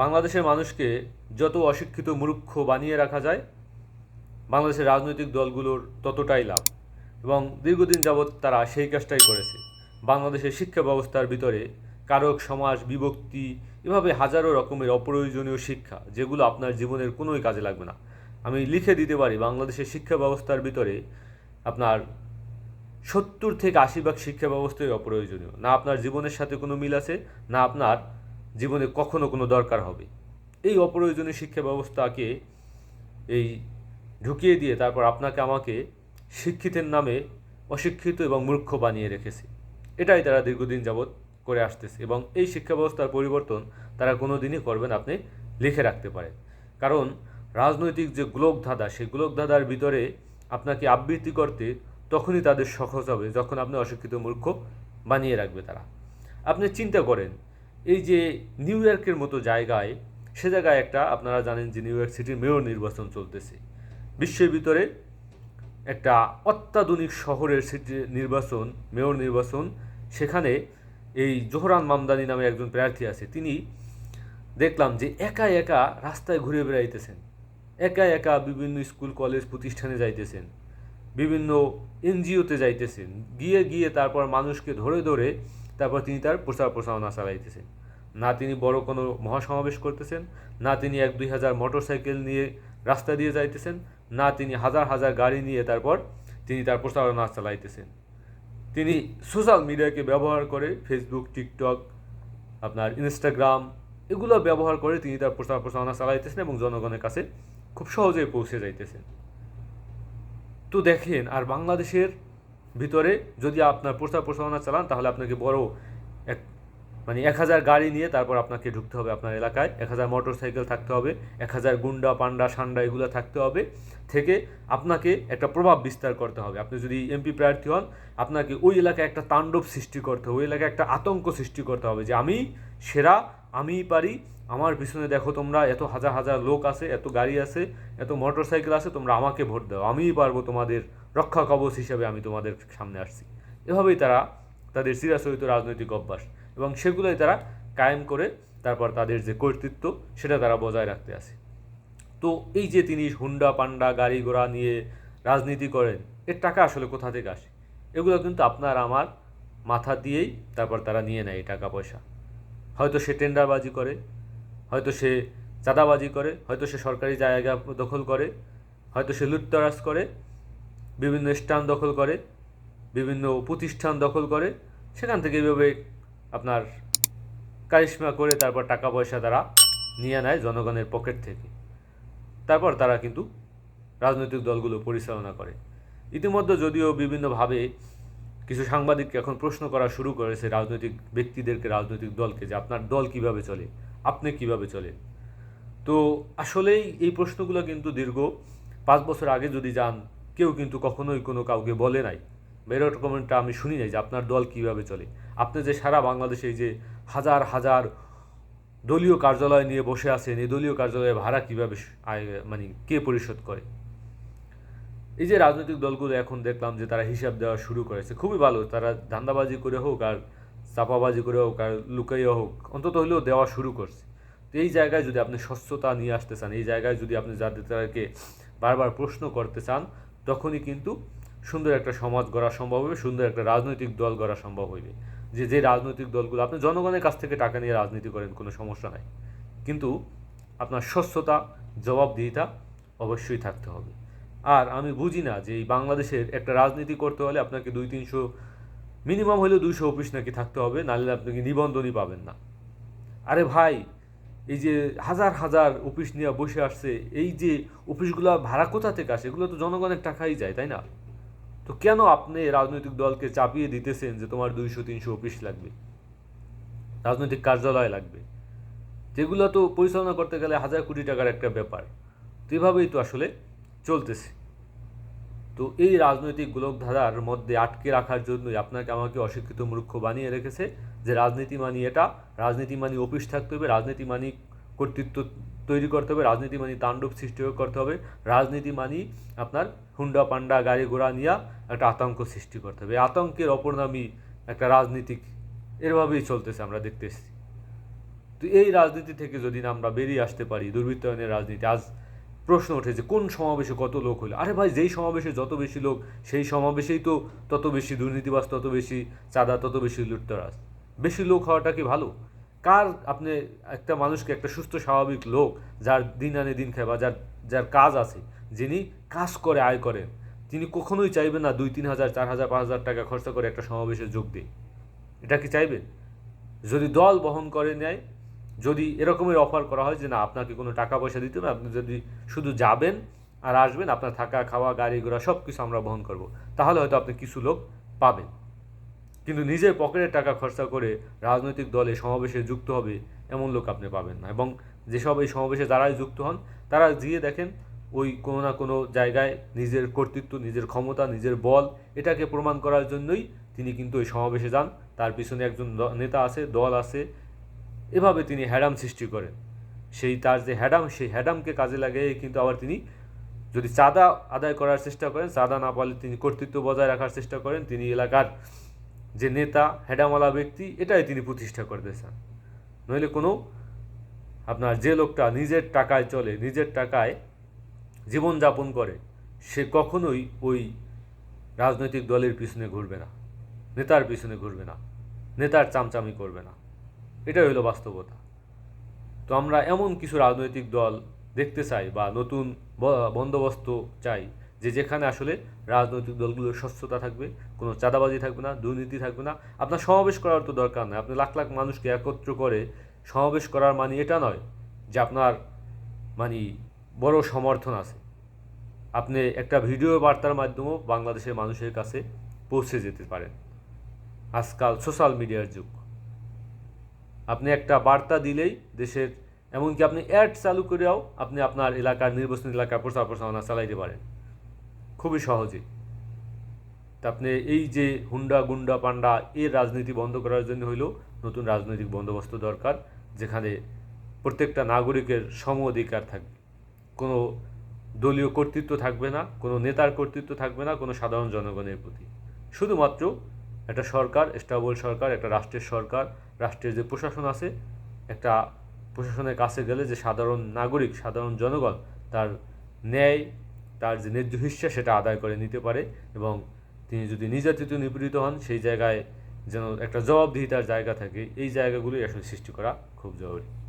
বাংলাদেশের মানুষকে যত অশিক্ষিত মূর্খ বানিয়ে রাখা যায়, বাংলাদেশের রাজনৈতিক দলগুলোর ততটাই লাভ। এবং দীর্ঘদিন যাবৎ তারা সেই কাজটাই করেছে। বাংলাদেশের শিক্ষা ব্যবস্থার ভিতরে কারক, সমাজ, বিভক্তি, এভাবে হাজারো রকমের অপ্রয়োজনীয় শিক্ষা, যেগুলো আপনার জীবনের কোনোই কাজে লাগবে না। আমি লিখে দিতে পারি, বাংলাদেশের শিক্ষা ব্যবস্থার ভিতরে আপনার সত্তর থেকে আশি ভাগ শিক্ষা ব্যবস্থাই অপ্রয়োজনীয়। না আপনার জীবনের সাথে কোনো মিল আছে, না আপনার জীবনে কখনো কোনো দরকার হবে। এই অপ্রয়োজনীয় শিক্ষা ব্যবস্থাকে এই ঢুকিয়ে দিয়ে তারপর আপনাকে আমাকে শিক্ষিতের নামে অশিক্ষিত এবং মূর্খ বানিয়ে রেখেছে। এটাই তারা দীর্ঘদিন যাবৎ করে আসতেছে এবং এই শিক্ষা ব্যবস্থার পরিবর্তন তারা কোনো দিনই করবেন আপনি লিখে রাখতে পারেন। কারণ রাজনৈতিক যে গোলকধাঁধা, সেই গোলকধাঁধার ভিতরে আপনাকে আবৃত্তি করতে তখনই তাদের সহজ হবে যখন আপনি অশিক্ষিত মূর্খ বানিয়ে রাখবে তারা। আপনি চিন্তা করেন এই যে নিউ ইয়র্কের মতো জায়গায়, সে জায়গায় একটা আপনারা জানেন যে নিউ ইয়র্ক সিটির মেয়র নির্বাচন চলতেছে। বিশ্বের ভিতরে একটা অত্যাধুনিক শহরের সিটি নির্বাচন, মেয়র নির্বাচন, সেখানে এই জোহরান মামদানি নামে একজন প্রার্থী আছে। তিনি দেখলাম যে একা একা রাস্তায় ঘুরে বেড়াইতেছেন। একা একা বিভিন্ন স্কুল, কলেজ প্রতিষ্ঠানে যাইতেছেন। বিভিন্ন এনজিওতে যাইতেছেন। গিয়ে গিয়ে তারপর মানুষকে ধরে ধরে তারপর তিনি তার প্রচার প্রচারণা চালাইতেছেন। না তিনি বড় কোনো মহাসমাবেশ করতেছেন, না তিনি এক দুই হাজার মোটর সাইকেল নিয়ে রাস্তা দিয়ে যাইতেছেন, না তিনি হাজার হাজার গাড়ি নিয়ে তারপর তিনি তার প্রচারণা চালাইতেছেন। তিনি সোশ্যাল মিডিয়াকে ব্যবহার করে ফেসবুক, টিকটক, আপনার ইনস্টাগ্রাম এগুলো ব্যবহার করে তিনি তার প্রচার প্রচারণা চালাইতেছেন এবং জনগণের কাছে খুব সহজেই পৌঁছে যাইতেছেন। তো দেখেন, আর বাংলাদেশের ভিতরে যদি আপনার প্রচার প্রসারণা চালান তাহলে আপনাকে বড় এক মানে এক হাজার গাড়ি নিয়ে তারপর আপনাকে ঢুকতে হবে আপনার এলাকায়। এক হাজার মোটর সাইকেল থাকতে হবে, এক হাজার গুন্ডা, পান্ডা, সান্ডা এগুলো থাকতে হবে। থেকে আপনাকে একটা প্রভাব বিস্তার করতে হবে। আপনি যদি এমপি প্রার্থী হন, আপনাকে ওই এলাকায় একটা তাণ্ডব সৃষ্টি করতে হবে, ওই এলাকায় একটা আতঙ্ক সৃষ্টি করতে হবে যে আমি সেরা আমিই পারি, আমার পিছনে দেখো তোমরা এত হাজার হাজার লোক আছে, এত গাড়ি আছে, এত মোটর সাইকেল আছে, তোমরা আমাকে ভোট দাও। আমিই পারব তোমাদের রক্ষা কবচ হিসেবে আমি তোমাদের সামনে আসছি। এভাবেই তারা তাদের চিরাচরিত রাজনৈতিক অভ্যাস এবং সেগুলোই তারা কায়েম করে তারপর তাদের যে কর্তৃত্ব, সেটা তারা বজায় রাখতে আসে। তো এই যে তিনি হুন্ডা, পান্ডা, গাড়ি ঘোড়া নিয়ে রাজনীতি করেন, এর টাকা আসলে কোথা থেকে আসে? এগুলো কিন্তু আপনার আমার মাথা দিয়েই তারপর তারা নিয়ে নেয় এই টাকা পয়সা হয়তো সে টেন্ডারবাজি করে, হয়তো সে চাঁদাবাজি করে, হয়তো সে সরকারি জায়গা দখল করে, হয়তো সে লুটতরাজ করে, বিভিন্ন স্থান দখল করে বিভিন্ন প্রতিষ্ঠান দখল করে, সেখান থেকে এভাবে আপনার কারিশমা করে তারপর টাকা পয়সা তারা নিয়ে নেয় জনগণের পকেট থেকে। তারপর তারা কিন্তু রাজনৈতিক দলগুলো পরিচালনা করে। ইতিমধ্যে যদিও বিভিন্নভাবে কিছু সাংবাদিককে এখন প্রশ্ন করা শুরু করেছে রাজনৈতিক ব্যক্তিদেরকে, রাজনৈতিক দলকে যে আপনার দল কীভাবে চলে, আপনি কীভাবে চলেন? তো আসলেই এই প্রশ্নগুলো কিন্তু দীর্ঘ পাঁচ বছর আগে যদি যান, কেউ কিন্তু কখনোই কোনো কাউকে বলে নাই। বা এরকমটা আমি শুনি নাই যে আপনার দল কীভাবে চলে। আপনি যে সারা বাংলাদেশে যে হাজার হাজার দলীয় কার্যালয় নিয়ে বসে আছেন, এই দলীয় কার্যালয়ে ভাড়া কীভাবে মানে কে পরিশোধ করে? এই যে রাজনৈতিক দলগুলো এখন দেখলাম যে তারা হিসাব দেওয়া শুরু করেছে, খুবই ভালো। তারা ধান্দাবাজি করে হোক আর চাপাবাজি করে হোক আর লুকাইয়া হোক, অন্তত হলেও দেওয়া শুরু করছে। তো এই জায়গায় যদি আপনি স্বচ্ছতা নিয়ে আসতে চান, এই জায়গায় যদি আপনি যাদের তাদেরকে বারবার প্রশ্ন করতে চান, তখনই কিন্তু সুন্দর একটা সমাজ গড়া সম্ভব হবে, সুন্দর একটা রাজনৈতিক দল গড়া সম্ভব হইবে। যে যে রাজনৈতিক দলগুলো, আপনি জনগণের কাছ থেকে টাকা নিয়ে রাজনীতি করেন, কোনো সমস্যা নাই। কিন্তু আপনার স্বচ্ছতা, জবাবদিহিতা অবশ্যই থাকতে হবে। আর আমি বুঝি না যে এই বাংলাদেশের একটা রাজনীতি করতে হলে আপনাকে দুই, তিনশো, মিনিমাম হলেও দুইশো অফিস নাকি থাকতে হবে, নাহলে আপনাকে নিবন্ধনই পাবেন না। আরে ভাই, এই যে হাজার হাজার অফিস নিয়ে বসে আসছে, এই যে অফিসগুলো ভাড়া কোথা থেকে আসে? এগুলো তো জনগণের টাকাই যায়, তাই না? তো কেন আপনি রাজনৈতিক দলকে চাপিয়ে দিতেছেন যে তোমার দুইশো, তিনশো অফিস লাগবে? রাজনৈতিক কার্যালয় লাগবে। যেগুলো তো পরিচালনা করতে গেলে হাজার কোটি টাকার একটা ব্যাপার। তো এভাবেই তো আসলে চলতেছে। তো এই রাজনৈতিক গোলকধারার মধ্যে আটকে রাখার জন্যই আপনাকে আমাকে অশিক্ষিত মূর্খ বানিয়ে রেখেছে যে রাজনীতি মানি এটা রাজনীতি মানি অফিস থাকতে হবে রাজনীতি মানি কর্তৃত্ব তৈরি করতে হবে, রাজনীতি মানি তাণ্ডব সৃষ্টি করতে হবে, রাজনীতি মানি আপনার হুন্ডা পান্ডা গাড়ি ঘোড়া নিয়ে একটা আতঙ্ক সৃষ্টি করতে হবে। আতঙ্কের অপর নামই একটা রাজনীতিক, এরভাবেই চলতেছে আমরা দেখতে এসেছি। তো এই রাজনীতি থেকে যদি না আমরা বেরিয়ে আসতে পারি, দুর্বৃত্তায়নের রাজনীতি, আজ প্রশ্ন ওঠে যে কোন সমাবেশে কত লোক হলো? আরে ভাই, যেই সমাবেশে যত বেশি লোক, সেই সমাবেশেই তো তত বেশি দুর্নীতিবাস তত বেশি চাঁদা, তত বেশি লুটতরাজ। বেশি লোক হওয়াটা কি ভালো? কার আপনি একটা মানুষকে, একটা সুস্থ, স্বাভাবিক লোক যার দিন আনে দিন খায় বা যার যার কাজ আছে, যিনি কাজ করে, আয় করেন, তিনি কখনোই চাইবেন না দুই, তিন হাজার, চার হাজার, পাঁচ হাজার টাকা খরচা করে একটা সমাবেশে যোগ দিই এটা কি চাইবেন? যদি দল বহন করে নেয়, যদি এরকমের অফার করা হয় যে না, আপনাকে কোনো টাকা পয়সা দিতে হবে, আপনি যদি শুধু যাবেন আর আসবেন, আপনার থাকা, খাওয়া, গাড়ি ঘোড়া সব কিছু আমরা বহন করব, তাহলে হয়তো আপনি কিছু লোক পাবেন। কিন্তু নিজের পকেটের টাকা খরচা করে রাজনৈতিক দলে সমাবেশে যুক্ত হবে এমন লোক আপনি পাবেন না। এবং যেসব এই সমাবেশে যারাই যুক্ত হন, তারা গিয়ে দেখেন ওই কোনো না কোনো জায়গায় নিজের কর্তৃত্ব, নিজের ক্ষমতা, নিজের বল এটাকে প্রমাণ করার জন্যই তিনি কিন্তু ওই সমাবেশে যান। তার পিছনে একজন নেতা আছে, দল আছে। এভাবে তিনি হ্যাডাম সৃষ্টি করেন। সেই তার যে হ্যাডাম, সেই হ্যাডামকে কাজে লাগিয়ে কিন্তু আবার তিনি যদি চাঁদা আদায় করার চেষ্টা করেন, চাঁদা না পারলে তিনি কর্তৃত্ব বজায় রাখার চেষ্টা করেন, তিনি এলাকার যে নেতা, হেডামালা ব্যক্তি, এটাই তিনি প্রতিষ্ঠা করতে চান নইলে কোনো আপনার যে লোকটা নিজের টাকায় চলে, নিজের টাকায় জীবনযাপন করে, সে কখনোই ওই রাজনৈতিক দলের পিছনে ঘুরবে না, নেতার পিছনে ঘুরবে না, নেতার চামচামি করবে না। এটাই হলো বাস্তবতা। তো আমরা এমন কিছু রাজনৈতিক দল দেখতে চাই বা নতুন বন্দোবস্ত চাই যে যেখানে আসলে রাজনৈতিক দলগুলোর স্বচ্ছতা থাকবে, কোনো চাঁদাবাজি থাকবে না, দুর্নীতি থাকবে না, আপনার সমাবেশ করার তো দরকার নয় আপনি লাখ লাখ মানুষকে একত্র করে সমাবেশ করার মানে এটা নয় যে আপনার মানে বড় সমর্থন আছে। আপনি একটা ভিডিও বার্তার মাধ্যমেও বাংলাদেশের মানুষের কাছে পৌঁছে যেতে পারেন। আজকাল সোশ্যাল মিডিয়ার যুগ। আপনি একটা বার্তা দিলেই দেশের, এমনকি আপনি অ্যাড চালু করেও আপনি আপনার এলাকার নির্বাচনী এলাকার প্রচার প্রচারণা চালাইতে পারেন। খুবই সহজে আপনি এই যে হুন্ডা, গুন্ডা, পান্ডা এর রাজনীতি বন্ধ করার জন্য হইল নতুন রাজনৈতিক বন্দোবস্ত দরকার, যেখানে প্রত্যেকটা নাগরিকের সম অধিকার থাকবে। কোনো দলীয় কর্তৃত্ব থাকবে না, কোনো নেতার কর্তৃত্ব থাকবে না, কোনো সাধারণ জনগণের প্রতি। শুধুমাত্র একটা সরকার, স্টাবল সরকার, একটা রাষ্ট্রের সরকার, রাষ্ট্রের যে প্রশাসন আছে, একটা প্রশাসনের কাছে গেলে যে সাধারণ নাগরিক, সাধারণ জনগণ তার ন্যায় তার যে ন্যায্য হিস্সা সেটা আদায় করে নিতে পারে এবং তিনি যদি নির্যাতিত নিপীড়িত হন, সেই জায়গায় যেন একটা জবাবদিহিতার জায়গা থাকে, এই জায়গাগুলি আসলে সৃষ্টি করা খুব জরুরি।